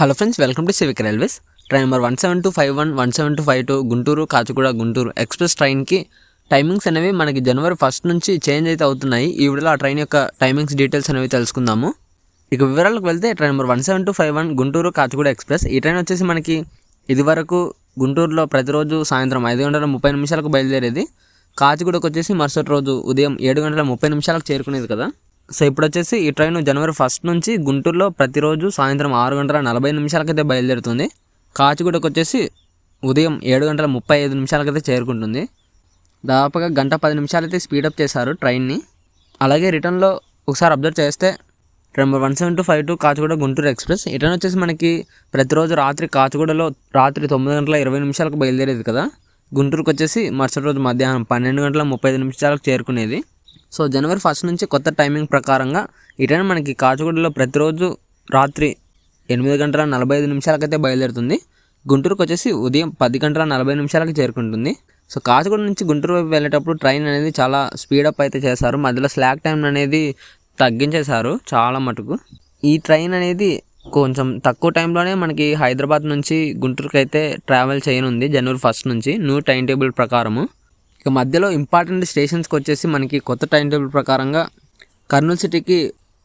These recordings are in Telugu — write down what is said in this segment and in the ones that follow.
Hello friends welcome to Civic Railways train number one seven two five one one seven two five two Guntur Kacheguda Guntur. Express ట్రైన్కి టైమింగ్స్ అనేవి మనకి జనవరి ఫస్ట్ నుంచి చేంజ్ అయితే అవుతున్నాయి. ఈ వీడియోలో ఆ ట్రైన్ యొక్క టైమింగ్స్ డీటెయిల్స్ అనేవి తెలుసుకుందాము. ఇక వివరాలకు వెళ్తే train number one seven two five one Guntur Kacheguda express ఈ ట్రైన్ వచ్చేసి మనకి ఇదివరకు గుంటూరులో ప్రతిరోజు సాయంత్రం ఐదు గంటల ముప్పై నిమిషాలకు బయలుదేరేది. కాచిగూడకు వచ్చేసి మరుసటి రోజు ఉదయం ఏడు గంటల ముప్పై నిమిషాలకు చేరుకునేది కదా. సో ఇప్పుడు వచ్చేసి ఈ ట్రైన్ జనవరి ఫస్ట్ నుంచి గుంటూరులో ప్రతిరోజు సాయంత్రం ఆరు గంటల నలభై నిమిషాలకైతే బయలుదేరుతుంది. కాచిగూడకు వచ్చేసి ఉదయం ఏడు గంటల ముప్పై ఐదు నిమిషాలకైతే చేరుకుంటుంది. దాదాపుగా గంట పది నిమిషాలైతే స్పీడప్ చేశారు ట్రైన్ని. అలాగే రిటర్న్లో ఒకసారి అబ్జర్వ్ చేస్తే number one seven two five two Kacheguda Guntur express. Return వచ్చేసి మనకి ప్రతిరోజు రాత్రి కాచిగూడలో రాత్రి తొమ్మిది గంటల ఇరవై నిమిషాలకు బయలుదేరేది కదా. గుంటూరుకు వచ్చేసి మరుసటి రోజు మధ్యాహ్నం పన్నెండు గంటల ముప్పై ఐదు నిమిషాలకు చేరుకునేది. సో జనవరి ఫస్ట్ నుంచి కొత్త టైమింగ్ ప్రకారంగా ఈ ట్రైన్ మనకి కాచిగూడలో ప్రతిరోజు రాత్రి ఎనిమిది గంటల నలభై ఐదు నిమిషాలకైతే బయలుదేరుతుంది. గుంటూరుకు వచ్చేసి ఉదయం పది గంటల నలభై నిమిషాలకి చేరుకుంటుంది. సో కాచిగూడ నుంచి గుంటూరు వైపు వెళ్ళేటప్పుడు ట్రైన్ అనేది చాలా స్పీడప్ అయితే చేశారు. మధ్యలో స్లాక్ టైం అనేది తగ్గించేశారు చాలా మటుకు. ఈ ట్రైన్ అనేది కొంచెం తక్కువ టైంలోనే మనకి హైదరాబాద్ నుంచి గుంటూరుకి అయితే ట్రావెల్ చేయనుంది జనవరి ఫస్ట్ నుంచి. న్యూ టైం టేబుల్ ప్రకారము. ఇక మధ్యలో ఇంపార్టెంట్ స్టేషన్స్కి వచ్చేసి మనకి కొత్త టైం టేబుల్ ప్రకారంగా కర్నూలు సిటీకి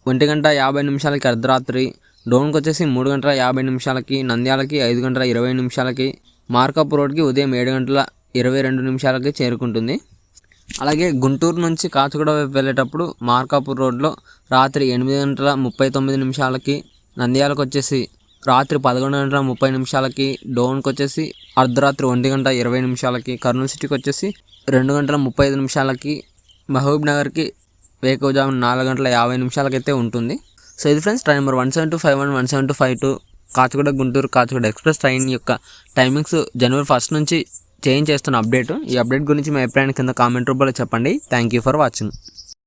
ఒంటి గంట యాభై నిమిషాలకి అర్ధరాత్రి డోన్కి వచ్చేసి మూడు గంటల యాభై నిమిషాలకి నంద్యాలకి ఐదు గంటల ఇరవై నిమిషాలకి మార్కాపు రోడ్కి ఉదయం ఏడు గంటల ఇరవై రెండు నిమిషాలకి చేరుకుంటుంది. అలాగే గుంటూరు నుంచి కాచిగూడ వైపు వెళ్ళేటప్పుడు మార్కాపూర్ రోడ్లో రాత్రి ఎనిమిది గంటల ముప్పై తొమ్మిది నిమిషాలకి నంద్యాలకు వచ్చేసి రాత్రి పదకొండు గంటల ముప్పై నిమిషాలకి డోన్కి వచ్చేసి అర్ధరాత్రి ఒంటి గంట ఇరవై నిమిషాలకి కర్నూలు సిటీకి వచ్చేసి రెండు గంటల ముప్పై ఐదు నిమిషాలకి మహబూబ్ నగర్కి వేకువజాము నాలుగు గంటల యాభై నిమిషాలకైతే ఉంటుంది. సో ఇది friends train number one seven two five one one seven two five two Kacheguda Guntur Kacheguda express train యొక్క టైమింగ్స్ జనవరి ఫస్ట్ నుంచి చేంజ్ చేస్తున్న అప్డేట్. ఈ అప్డేట్ గురించి మీ అభిప్రాయాన్ని కింద కామెంట్ రూపంలో చెప్పండి. Thank you for watching.